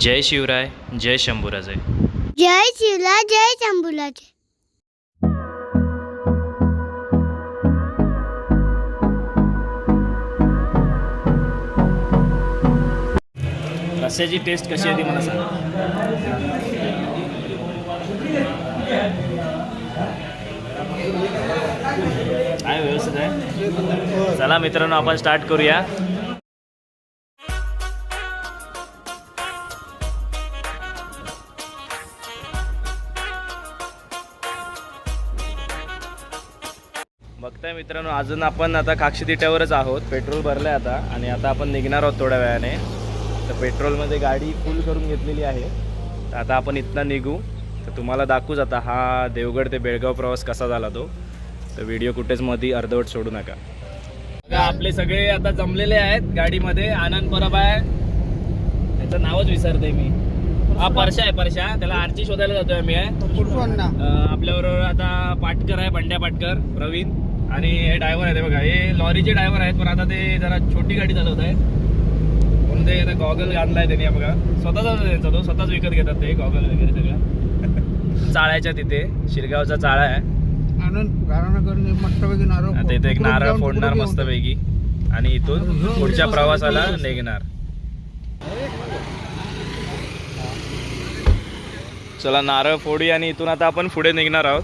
जय शिवराय जय शंभूराजे. जय शिवला जय शंभूलाचे रस्स्याची टेस्ट कशी आहे ती मला सांग. आहे व्यवस्थित आहे? चला मित्रांनो आपण स्टार्ट करूया. मित्रांनो अजून आपण आता काक्षी तिट्यावरच आहोत. पेट्रोल भरलंय आता आणि आता आपण निघणार आहोत थोड्या वेळाने. तर पेट्रोलमध्ये गाडी फुल करून घेतलेली आहे. तर आता आपण इथनं निघू. तर तुम्हाला दाखवूच आता हा देवगड ते बेळगाव प्रवास कसा झाला तो. तर व्हिडिओ कुठेच मध्ये अर्धवट सोडू नका. बघा आपले सगळे आता जमलेले आहेत गाडीमध्ये. आनंद परब आहे त्याचं नावच विसरते मी. हा परशा आहे परशा. त्याला आरची शोधायला जातोय आम्ही आहे. आपल्याबरोबर आता पाटकर आहे बंड्या पाटकर प्रवीण. आणि हे ड्रायव्हर आहेत बघा हे लॉरीचे ड्रायव्हर आहेत पण आता ते जरा छोटी गाडी चालवत आहेत. म्हणून ते आता गॉगल आणलाय त्यांनी बघा. स्वतःचा त्यांचा तो स्वतःच विकत घेतात ते गॉगल वगैरे सगळं. चाळ्याच्या तिथे शिरगावचा चाळा आहे. आता इथे एक नारळ फोडणार मस्तपैकी. आणि इथून पुढच्या प्रवासाला निघणार. चला नारळ फोडी आणि इथून आता आपण पुढे निघणार आहोत.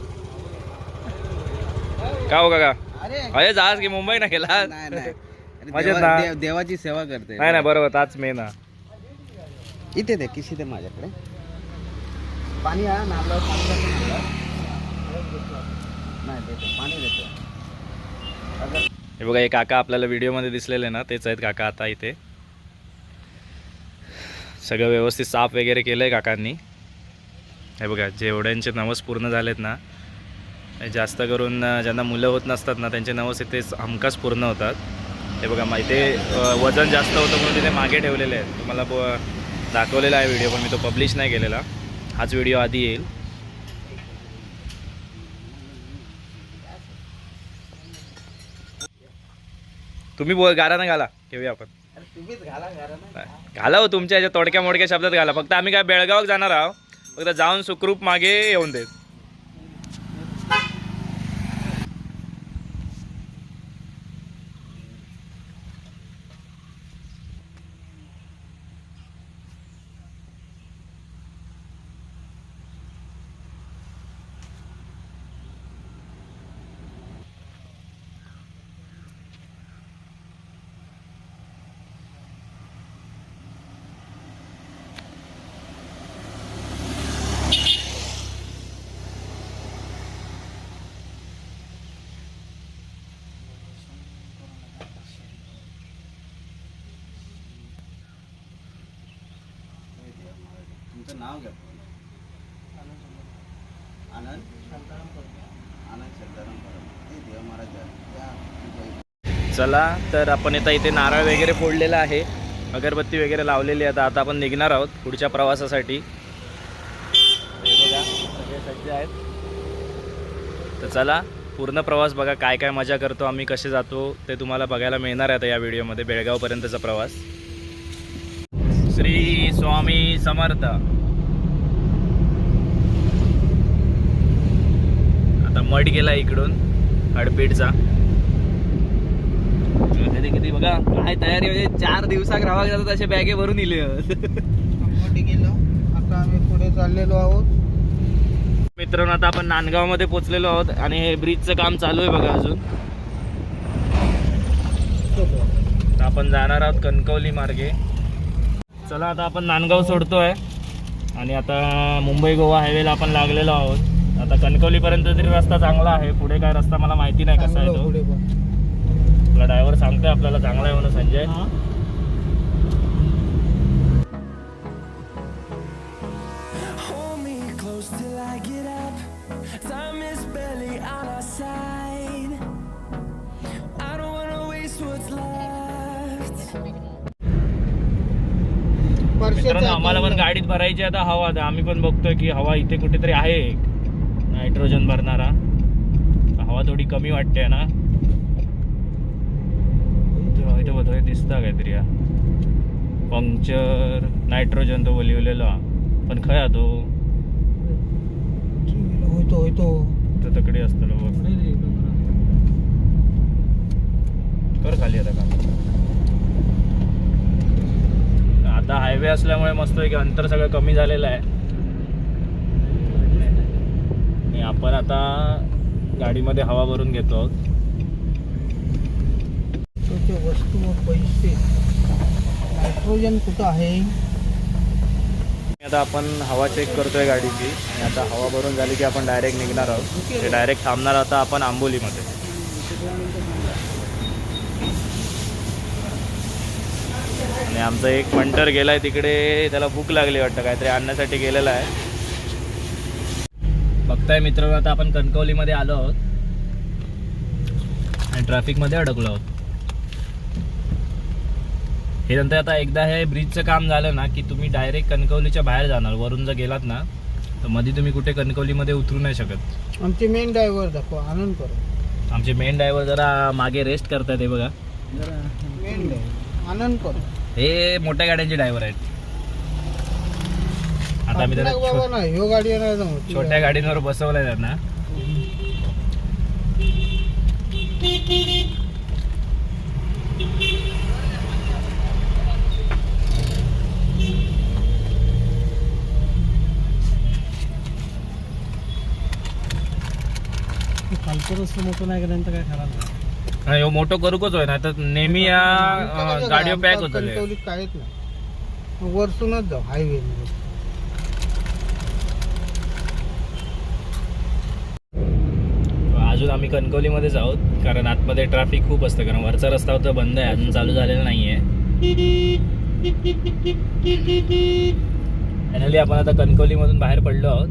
का हो काका? अरे. जास की मुंबई ना गेला? मजेत ना? देव- देवाची सेवा करते. नाही नाही बरोबर ताच मेन हा इथे दे किशी दे माझ्याकडे. पाणी आहे नारळ. नाही देतो पाणी देतो. हे बघा हे काका आपल्याला व्हिडिओमध्ये दिसलेले ना तेच आहेत काका आता इथे. सगळं व्यवस्थित साफ वगैरे केलं आहे काकांनी. हे बघा जेवढ्यांचे नवस पूर्ण झालेत ना जास्त करून ज्यांना मुलं होत नसतात ना त्यांचे नवस इथे हमखास पूर्ण होतात. हे बघा मा इथे वजन जास्त होतं म्हणून तिथे मागे ठेवलेले आहेत. तुम्हाला ब दाखवलेला आहे व्हिडिओ पण मी तो पब्लिश नाही केलेला. हाच व्हिडिओ आधी येईल. तुम्ही बोल गारानं घाला ठेवूया आपण. तुम्हीच घाला हो तुमच्या याच्या तोडक्या मोडक्या शब्दात घाला. फक्त आम्ही काय बेळगाव जाणार आहोत. फक्त जाऊन सुखरूप मागे येऊन देत तुमचं नाव घ्या. आनंद? आनंद शांताराम परब. देव महाराज चला तर आपण आता इथे नारळ वगैरे फोडलेला आहे. अगरबत्ती वगैरे लावलेली आहे आता आपण निघणार आहोत पुढच्या प्रवासासाठी. बघा सगळे सज्ज आहेत. तर चला पूर्ण प्रवास बघा काय काय मजा करतो आम्ही कसे जातो ते तुम्हाला बघायला मिळणार आहे आता या व्हिडिओमध्ये बेळगावपर्यंतचा प्रवास. श्री स्वामी समर्थ. मठ गेला इकडून हडपीडचा किती बघा काय तयारी म्हणजे चार दिवसाक राहावं जातात असे बॅगे भरून इले. गेलो आता आम्ही पुढे चाललेलो आहोत. मित्रांनो आता आपण नांदगावमध्ये पोहोचलेलो आहोत आणि हे ब्रिजचं काम चालू आहे बघा अजून. आपण जाणार आहोत कणकवली मार्गे. चला आता आपण नांदगाव सोडतोय. आणि आता मुंबई गोवा हायवेला आपण लागलेलो आहोत. आता कणकवलीपर्यंत तरी रस्ता चांगला आहे. पुढे काय रस्ता मला माहिती नाही कसा आहे तो. आपला ड्रायव्हर सांगतोय आपल्याला चांगला आहे म्हणून संजय. मित्रांनो आम्हाला पण गाडीत भरायची आता हवा आम्ही पण बघतोय की हवा इथे कुठेतरी आहे एक. नायट्रोजन भरणारा. हवा थोडी कमी वाटते ना. इथे इथे बघ दिसतं काहीतरी हा. पंक्चर नायट्रोजन तो हा. पण खय हा तो. होतो होतो. तो तकडे असतलो बघ. कर खाली आता का आता हायवे असल्यामुळे मस्त की अंतर सगळं कमी झालेलं आहे. आपण आता गाडीमध्ये हवा भरून घेतो. आहोत वस्तू व पैसे. नायट्रोजन कुठं आहे? आता आपण हवा चेक करतोय गाडीची. आणि आता हवा भरून झाली की आपण डायरेक्ट निघणार आहोत. ते डायरेक्ट थांबणार आता आपण आंबोलीमध्ये. आणि आमचा एक पंटर गेलाय तिकडे त्याला भूक लागली वाटतं. काहीतरी आणण्यासाठी गेलेला आहे. बघताय मित्र आता आपण कणकवलीमध्ये आलो आहोत. आणि ट्रॅफिकमध्ये अडकलो आहोत. हे नंतर आता एकदा हे ब्रिजचं काम झालं ना की तुम्ही डायरेक्ट कणकवलीच्या बाहेर जाणार. वरून जर गेलात ना तर मध्ये तुम्ही कुठे कणकवलीमध्ये उतरू नाही शकत. आमचे मेन ड्रायव्हर दाखवा आनंद करो. आमचे मेन ड्रायव्हर जरा मागे रेस्ट करतायत हे बघा. मेन ड्रायव्हर आनंद करो. हे मोठ्या गाड्यांचे ड्रायव्हर आहेत. आता मी आपल्याला त्याला बाबा छो- ना ह्यो गाडी नाही जमत. छोट्या गाडींवर बसवलंय त्यांना. खालचं रस्ता मोठं नाही केल्यानंतर काय खराब नाही आणि ह्यो मोठं करूकच होय ना तर नेहमी या गाडीवर पॅक होत काहीच नाही. मग वरतूनच जाऊ हायवे अजून आम्ही कणकवलीमध्येच आहोत कारण आतमध्ये ट्रॅफिक खूप असतं कारण वरचा रस्ता होता बंद आहे अजून चालू झालेला नाहीये. फायनली आपण आता कणकवलीमधून बाहेर पडलो आहोत.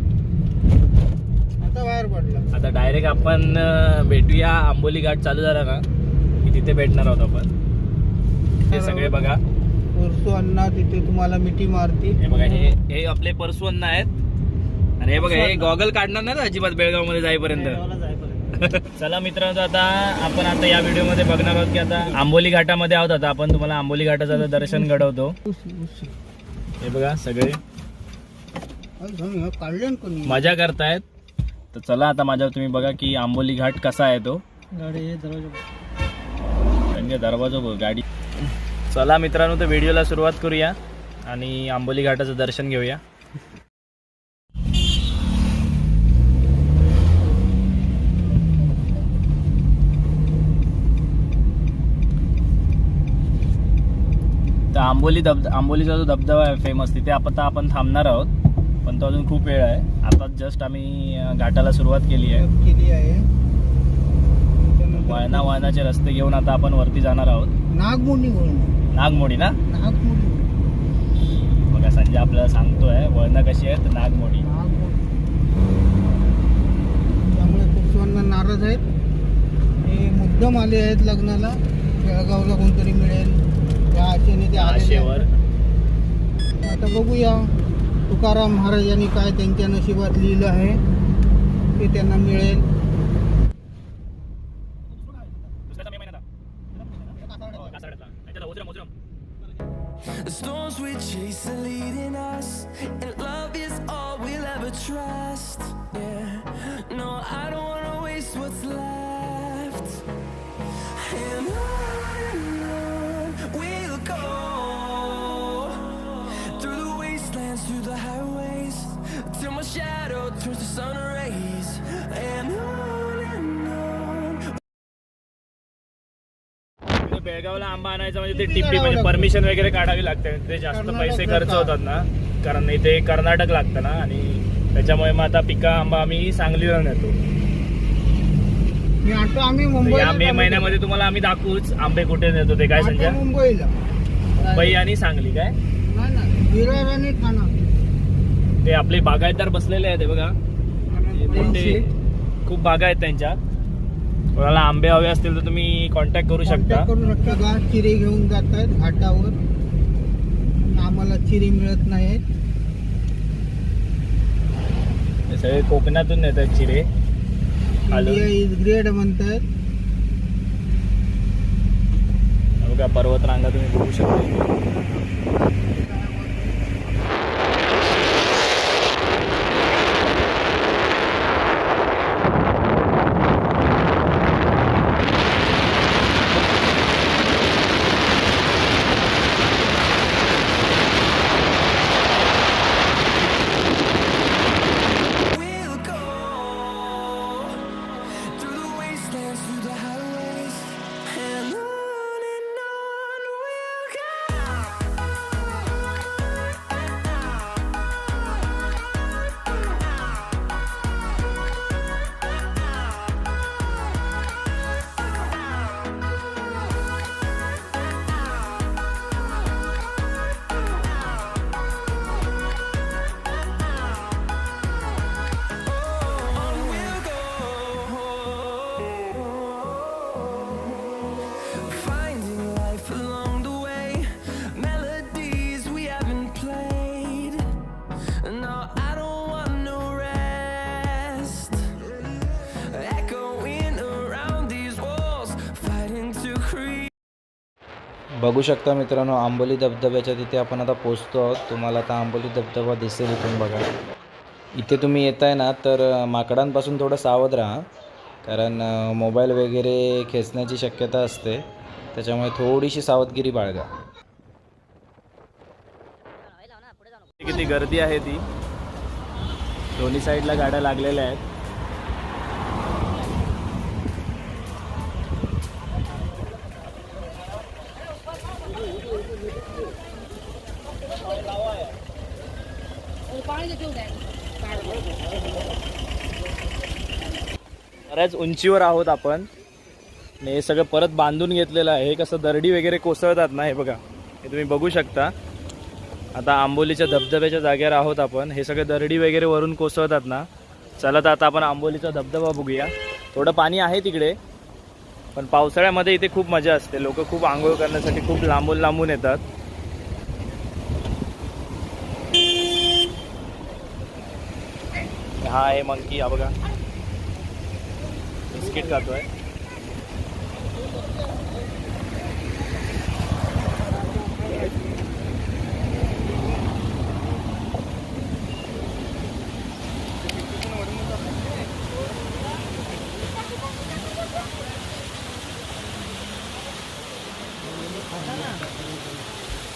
आता बाहेर पडला. आता डायरेक्ट आपण भेटूया आंबोली घाट चालू झाला ना की तिथे भेटणार आहोत आपण. हे सगळे बघा. परसू अण्णा तिथे तुम्हाला मिठी मारतील. हे बघा हे हे आपले परसवन्न आहेत. आणि हे बघा हे गॉगल काढणार नाही ना अजिबात बेळगावमध्ये जाईपर्यंत चला मित्रांनो आता आपण आता या व्हिडिओमध्ये बघणार आहोत की आता आंबोली घाटामध्ये आहोत आता. आपण तुम्हाला आंबोली घाटाचं आता दर्शन घडवतो. हे बघा सगळे. मजा करतायत. तर चला आता माझ्यावर तुम्ही बघा की आंबोली घाट कसा आहे तो. गाडी दरवाजा दरवाजा बघ गाडी. चला मित्रांनो तर व्हिडिओला सुरुवात करूया आणि आंबोली घाटाचं दर्शन घेऊया. आंबोली धब आंबोलीचा जो धबधबा आहे फेमस तिथे आपण आता आपण थांबणार आहोत. पण तो अजून खूप वेळ आहे. आता जस्ट आम्ही घाटाला सुरुवात केली आहे. केली आहे. वळणा वळणाचे रस्ते घेऊन आता आपण वरती जाणार आहोत. नागमोडी नागमोडी ना? नागमोडी बघा संजय आपल्याला सांगतोय वळणं कशी आहेत? नागमोडी. त्यामुळे कुशवांना नाराज आहेत. हे मुद्दम आले आहेत लग्नाला. बेळगावला कोणतरी मिळेल. या आशेने ते आलेले आशेवर आहेत. आता बघूया तुकाराम महाराजांनी काय त्यांच्या नशिबात लिहिलं आहे ते त्यांना मिळेल आणायचा म्हणजे ते टिप्पी म्हणजे परमिशन वगैरे काढावी लागते. ते जास्त पैसे खर्च होतात ना. कारण इथे कर्नाटक लागतं ना. आणि त्याच्यामुळे मग आता पिका आंबा आम्ही सांगलीला नेतो आम्ही या मे महिन्यामध्ये तुम्हाला आम्ही दाखवूच आंबे कुठे नेतो ते. काय संजय? मुंबईला. मुंबई आणि सांगली काय? नाही ना विरार आणि ठाणा. ते आपले बागायतदार बसलेले आहेत हे बघा. मोठे खूप बागा आहेत त्यांच्या. कोणाला आंबे हवे असतील तर तुम्ही कॉन्टॅक्ट करू शकता. करू शकता. चिरे घेऊन जात आहेत घाटावर आम्हाला चिरे मिळत नाहीत. हे सगळे कोकणातून येतात चिरे. इंडिया इज ग्रेट म्हणतात बघा पर्वत रांगा तुम्ही बघू शकता. बघू शकता मित्रांनो आंबोली धबधब्याच्या तिथे आपण आता पोचतो आहोत. तुम्हाला आता आंबोली धबधबा दिसेल इथून बघा. इथे तुम्ही येताय ना तर माकडांपासून थोडं सावध राहा. कारण मोबाईल वगैरे खेचण्याची शक्यता असते. त्याच्यामुळे थोडीशी सावधगिरी बाळगा. किती गर्दी आहे ती. दोन्ही साईडला गाड्या लागलेल्या आहेत. बऱ्याच उंचीवर आहोत आपण. आणि हे सगळं परत बांधून घेतलेलं आहे. हे कसं दरडी वगैरे कोसळतात ना हे बघा. हे तुम्ही बघू शकता. आता आंबोलीच्या धबधब्याच्या जागेवर आहोत आपण. हे सगळे दरडी वगैरे वरून कोसळतात ना. चला तर आता आपण आंबोलीचा धबधबा बघूया. थोडं पाणी आहे तिकडे. पण पावसाळ्यामध्ये इथे खूप मजा असते. लोक खूप आंघोळ करण्यासाठी खूप लांबून लांबून येतात. हा आहे मंकी हा बघा. बिस्किट आहे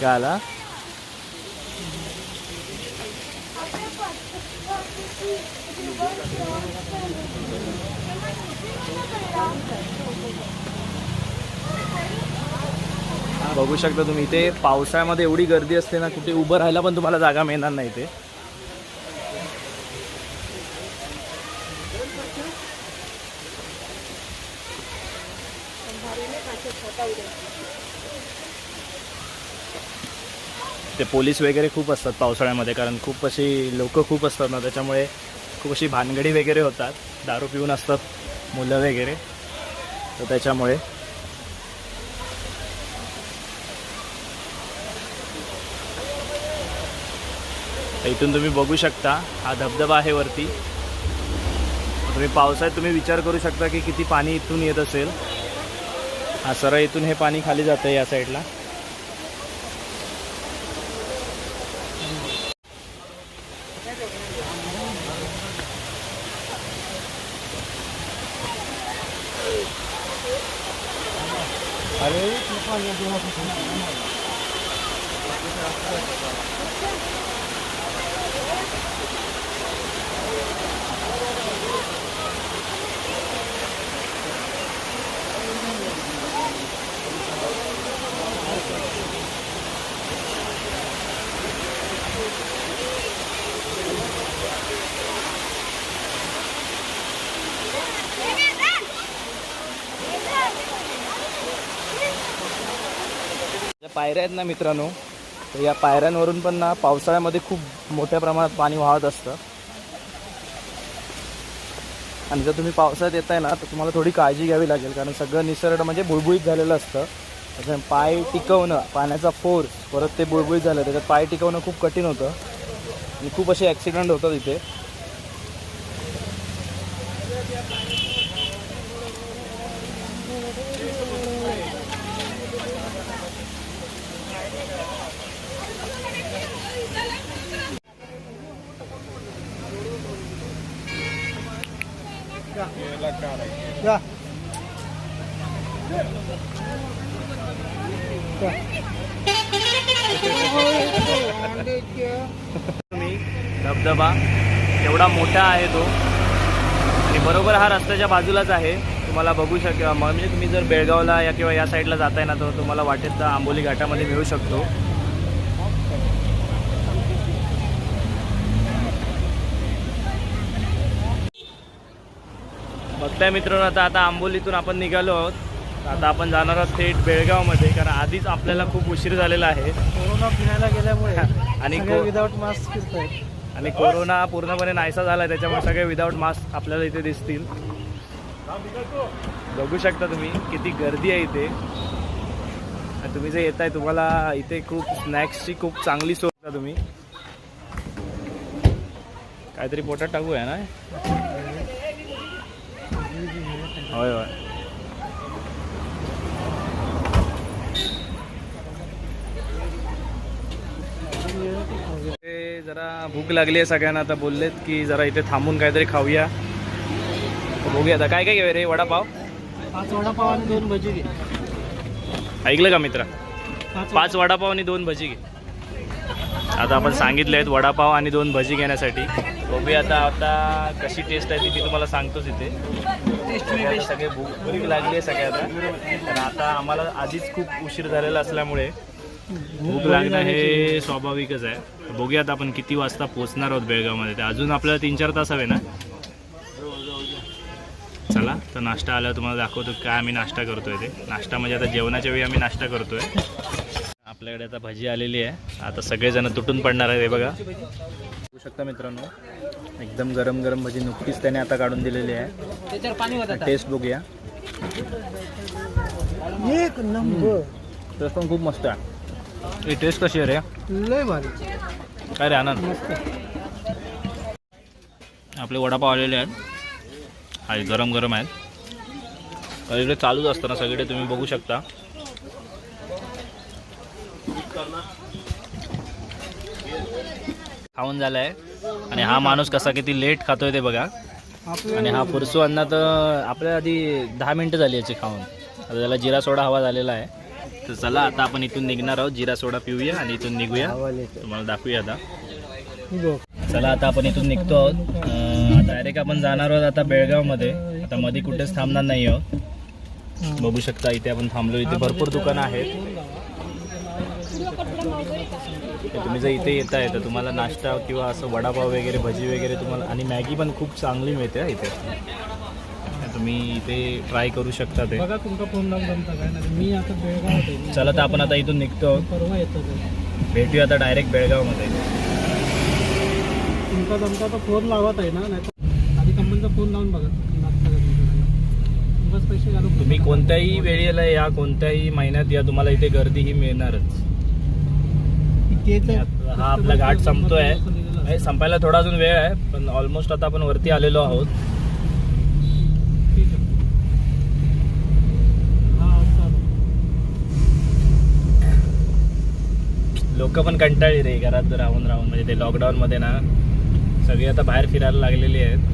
काय आला बघू शकता तुम्ही इथे. पावसाळ्यामध्ये एवढी गर्दी असते ना कुठे उभं राहायला पण तुम्हाला जागा मिळणार नाही इथे. ते पोलीस वगैरे खूप असतात पावसाळ्यामध्ये कारण खूप अशी लोक खूप असतात ना त्याच्यामुळे खूप अशी भानगडी वगैरे होतात. दारू पिऊन असतात. मुलं वगैरे. तर त्याच्यामुळे. इथून तुम्ही बघू शकता हा धबधबा आहे वरती. तुम्ही पावसाळ्यात तुम्ही विचार करू शकता की किती पाणी इथून येत असेल. हा सरळ इथून हे पाणी खाली जातं या साईडला 那画面变化不同，你明？我接下来再给大家。पायऱ्या आहेत ना मित्रांनो तर या पायऱ्यांवरून पण ना पावसाळ्यामध्ये खूप मोठ्या प्रमाणात पाणी वाहत असतं. आणि जर तुम्ही पावसाळ्यात येत आहे ना तर तुम्हाला थोडी काळजी घ्यावी लागेल कारण सगळं निसर्ग म्हणजे बुळबुळीत झालेलं असतं. त्याच्यामुळे पाय टिकवणं पाण्याचा फोर्स परत ते बुळबुळीत झालं त्याच्यात पाय टिकवणं खूप कठीण होतं. आणि खूप असे ॲक्सिडेंट होतात इथे. धबधबा एवढा मोठा आहे तो. आणि बरोबर हा रस्त्याच्या बाजूलाच आहे. तुम्हाला बघू शक म्हणजे तुम्ही जर बेळगावला या किंवा या साईडला जाताय ना तर तुम्हाला वाटेत तर आंबोली घाटामध्ये मिळू शकतो. बघताय मित्रांनो आता आता आंबोलीतून आपण निघालो आहोत. आता आपण जाणार आहोत थेट बेळगावमध्ये कारण आधीच आपल्याला खूप उशीर झालेला आहे. कोरोना फिरायला गेल्यामुळे आणि विदाऊट मास्क फिरतायत. आणि कोरोना पूर्णपणे नाहीसा झाला आहे त्याच्यामुळे सगळे विदाऊट मास्क आपल्याला इथे दिसतील. बघू शकता तुम्ही किती गर्दी आहे इथे. आणि तुम्ही जे येत आहे तुम्हाला इथे खूप स्नॅक्सची खूप चांगली सोय तुम्ही. काहीतरी पोटात टाकू आहे ना? होय होय. जरा भूक लागली आहे सगळ्यांना आता बोललेत की जरा इथे थांबून काहीतरी खाऊया. बघूया आता. काय काय घेऊया रे? वडापाव? पाच वडापाव आणि दोन भजी घे. ऐकलं का मित्रा? पाच पाच वडापाव आणि दोन भजी घे. आता आपण सांगितले आहेत वडापाव आणि दोन भजी घेण्यासाठी. बघूया आता आता कशी टेस्ट आहे ती मी तुम्हाला सांगतोच इथे. सगळे सगळे भूक भूक लागली आहे सगळ्याला. पण आता आम्हाला आधीच खूप उशीर झालेला असल्यामुळे भूक लागणं हे स्वाभाविकच आहे. तर बघूया आता आपण किती वाजता पोहोचणार आहोत बेळगावमध्ये. ते अजून आपल्याला तीन चार तास हवे ना? चला तर नाश्ता आल्यावर तुम्हाला दाखवतो काय आम्ही नाश्ता करतोय ते. नाश्ता म्हणजे आता जेवणाच्या वेळी आम्ही नाश्ता करतोय. आपल्याकडे आता भजी आलेली आहे. आता सगळेजण तुटून पडणार आहे हे बघा. बघू शकता मित्रांनो एकदम गरम गरम भजी नुकतीच त्याने आता काढून दिलेली आहे. त्याच्यावर पाणी होतं टेस्ट बघूया. एक नंबर. टेस्ट पण खूप मस्त आहे. ही टेस्ट कशी आहे रे? लय भारी. काय रे आनंद? मस्त. आपले वडापाव आलेले आहेत. हा गरम गरम आहेत. चालूच असतं ना सगळे तुम्ही बघू शकता. खाऊन झालाय. आणि हा माणूस कसा किती लेट खातोय ते बघा. आणि हा फुरसू अण्णा तर आपल्या आधी दहा मिनटं झाली याची खाऊन. आता त्याला जिरा सोडा हवा झालेला आहे. तर चला आता आपण इथून निघणार आहोत. जिरा सोडा पिऊया आणि इथून निघूया. तुम्हाला दाखवूया आता. चला आता आपण इथून निघतो आहोत. डायरेक्ट आपण जाणार आहोत आता बेळगावमध्ये. आता मध्ये कुठेच थांबणार नाही आहोत. बघू शकता इथे आपण थांबलो. इथे भरपूर दुकानं आहेत. तर तुम्ही जर इथे येत आहे तर तुम्हाला नाश्ता किंवा असं वडापाव वगैरे भजी वगैरे तुम्हाला आणि मॅगी पण खूप चांगली मिळते इथे. तुम्ही इथे ट्राय करू शकता ते. बघा तुमचा फोन लावून जमता काय नाही मी आता बेळगाव चला तर आपण आता इथून निघतो. परवा येतो भेटूया आता डायरेक्ट बेळगावमध्ये. तुमचा जमता तर फोन लावत आहे ना नाही आधी कंपनीचा फोन लावून बघा. पैसे तुम्ही कोणत्याही वेळेला या कोणत्याही महिन्यात या तुम्हाला इथे गर्दी ही मिळणारच. हा आपला घाट संपतोय. हे संपायला थोडा अजून वेळ आहे पण ऑलमोस्ट आता आपण वरती आलेलो आहोत. लोक पण कंटाळली रे घरात राहून राहून म्हणजे ते लॉकडाऊन मध्ये ना सगळे आता बाहेर फिरायला लागलेली आहेत.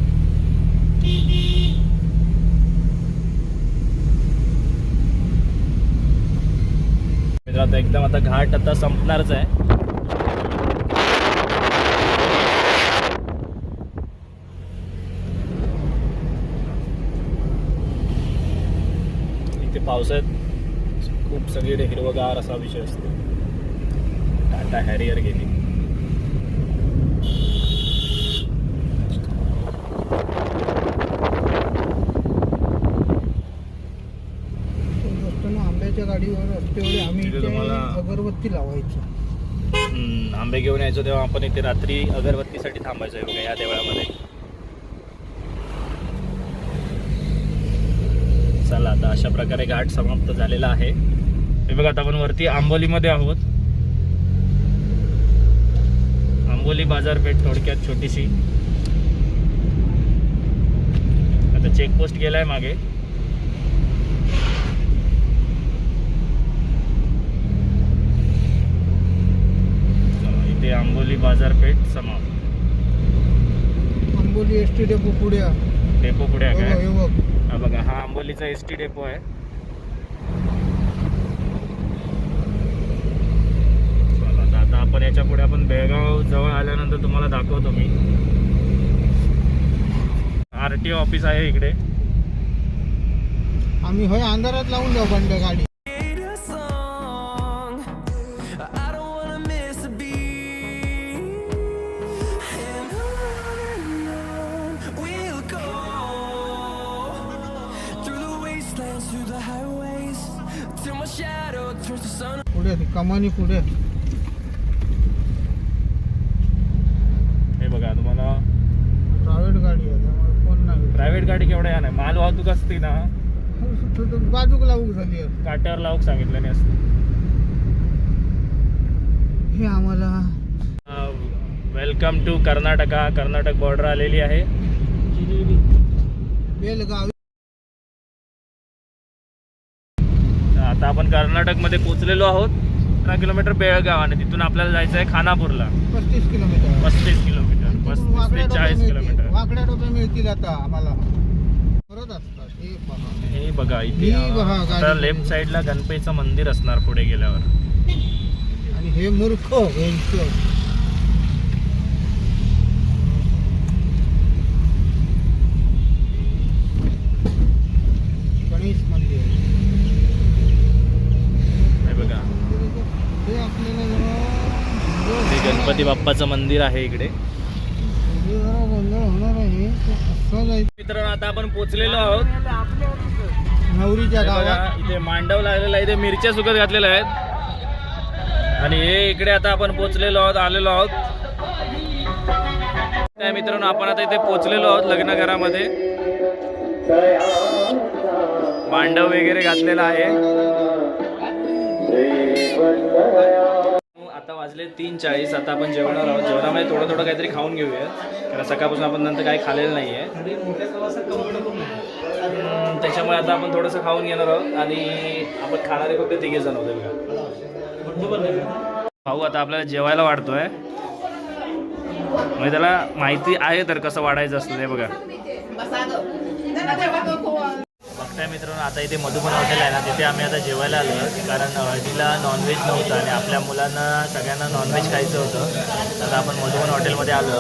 आता एकदम आता घाट आता संपणारच आहे. इथे पावसाळ्यात खूप सगळीकडे हिरवगार असा विषय असतो. टाटा हॅरियर गेली असताना आंब्याच्या गाडीवर आम्ही तिथे इथे तुम्हाला- अगरबत्ती लावायची. हम्म, आंबे घेऊन यायचो तेव्हा आपण इथे रात्री अगरबत्तीसाठी थांबायचो बघा या देवळामध्ये. चला आता अशा प्रकारे घाट समाप्त झालेला आहे. हे बघा आता आपण वरती आंबोलीमध्ये आहोत. आंबोली बाजारपेठ थोडक्यात छोटीशी. आता चेकपोस्ट गेलाय मागे चला, इथे आंबोली बाजारपेठ समाप्त आंबोली एस टी डेपो पुढ्या डेपो पुढे आहे हो, काय? हे बघ. हा बघा हा आंबोलीचा एस टी डेपो आहे. आता आपण याच्यापुढे आपण बेळगाव जवळ आल्यानंतर तुम्हाला दाखवतो मी. आर टी ऑफिस आहे इकडे. आम्ही होय अंधारात लावून जाऊ बंड गाडी कमानी पुढे हे बघा तुम्हाला प्रायव्हेट गाडी आहे त्यामुळे कोण नाही. प्रायव्हेट गाडी केवढ्या नाही माल वाहतूक असते ना. बाजूक लावूक झाली आहे. काट्यावर लावूक सांगितल्याने असते. हे आम्हाला welcome to Karnataka. Karnataka border आलेली आहे. बेलगाव. आता आपण कर्नाटकमध्ये पोहोचलेलो आहोत. अठरा किलोमीटर बेळगाव आणि तिथून आपल्याला जायचं आहे खानापूरला. पस्तीस किलोमीटर. पस्तीस किलोमीटर. पस्तीस ते चाळीस. किलोमीटर. वाकड्या डोक्या मिळतील आता आम्हाला. परत असतात हे पहा. हे बघा इथे ही बघा आता. लेफ्ट साईडला गणपतीचं मंदिर असणार पुढे गेल्यावर. आणि हे मूर्ख यांचं गणेश मंदिर हे बघा हे आपल्याला जरा ते गणपती बाप्पाचं मंदिर आहे इकडे. मित्रांनो आता आपण पोहोचलेलो आहोत. नवरीच्या बघा गावात. इथे मांडव लागलेला आहे. इथे मिरच्या सुकत घातलेल्या आहेत. आणि हे इकडे आता आपण पोहोचलेलो आहोत आलेलो आहोत. काय मित्रांनो आपण आता इथे पोहोचलेलो आहोत लग्न घरामध्ये. मांडव वगैरे घातलेला आहे. वाजले तीन चाळीस. आता आपण जेवणार आहोत. जेवणामध्ये थोडं थोडं काहीतरी खाऊन घेऊया कारण सकाळपासून आपण नंतर काही खाल्लेलं नाही आहे त्याच्यामुळे आता आपण थोडंसं खाऊन घेणार आहोत. आणि आपण खाणारे फक्त तिघे जण होते बघा. भाऊ आता आपल्याला जेवायला वाढतोय. म्हणजे त्याला माहिती आहे तर कसं वाढायचं असतं ते बघा. बघताय मित्रांनो आता इथे मधुबन हॉटेल आहे ना तिथे आम्ही आता जेवायला आलो कारण हळदीला नॉनव्हेज नव्हतं आणि आपल्या मुलांना सगळ्यांना नॉनव्हेज खायचं होतं. तर आपण मधुबन हॉटेलमध्ये आलो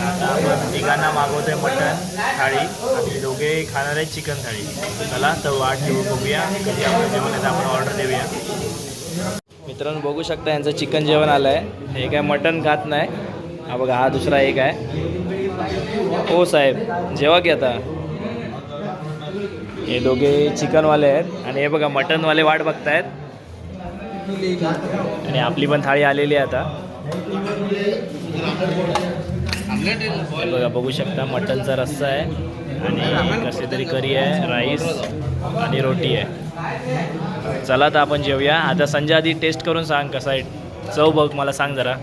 आता आपण तिघांना मागवतोय मटण थाळी आणि दोघे खाणार आहेत चिकन थाळी. चला तर वाट घेऊ बघूया. कधी आपण जेवण येतं आपण ऑर्डर देऊया. मित्रांनो बघू शकता यांचं चिकन जेवण आलं आहे हे काय मटण खात नाही. हा बघा हा दुसरा एक आहे. हो साहेब जेवा की आता. हे दोघे चिकनवाले आहेत. आणि हे बघा मटनवाले वाट बघतायत. आणि आपली पण थाळी आलेली आहे आता. बघा बघू शकता मटनचा रस्सा आहे. आणि कसे तरी करी आहे राईस आणि रोटी आहे. चला तर आपण जेवूया. आता संजय आधी टेस्ट करून सांग कसा आहे. चव बघ मला सांग जरा.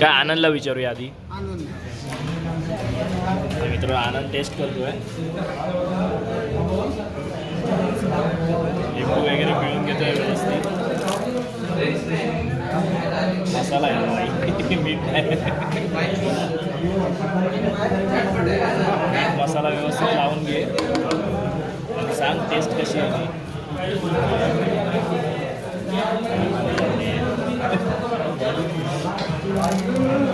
काय आनंदला विचारूया आधी. आनंद. मित्र आनंद टेस्ट करतोय. लिंबू वगैरे पिळून घेतोय व्यवस्थित. मसाला आहे ना, मीठ आहे मीठ मसाला व्यवस्थित लावून घे. आणि सांग टेस्ट कशी आहे.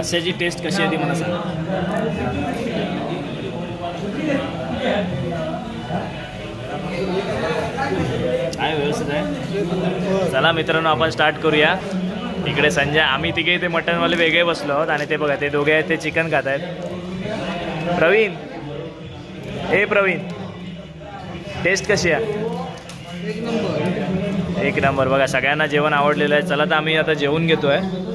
रस्स्याची टेस्ट कशी आहे ती मला सांग. काय व्यवस्थित आहे. चला मित्रांनो आपण स्टार्ट करूया. इकडे संजय आम्ही तिघे ते मटनवाले वेगळे बसलो आहोत आणि ते बघा ते दोघे आहेत ते चिकन खात आहेत. प्रवीण. हे प्रवीण. टेस्ट कशी आहे? एक नंबर बघा सगळ्यांना जेवण आवडलेलं आहे. चला तर आम्ही आता जेवून घेतो आहे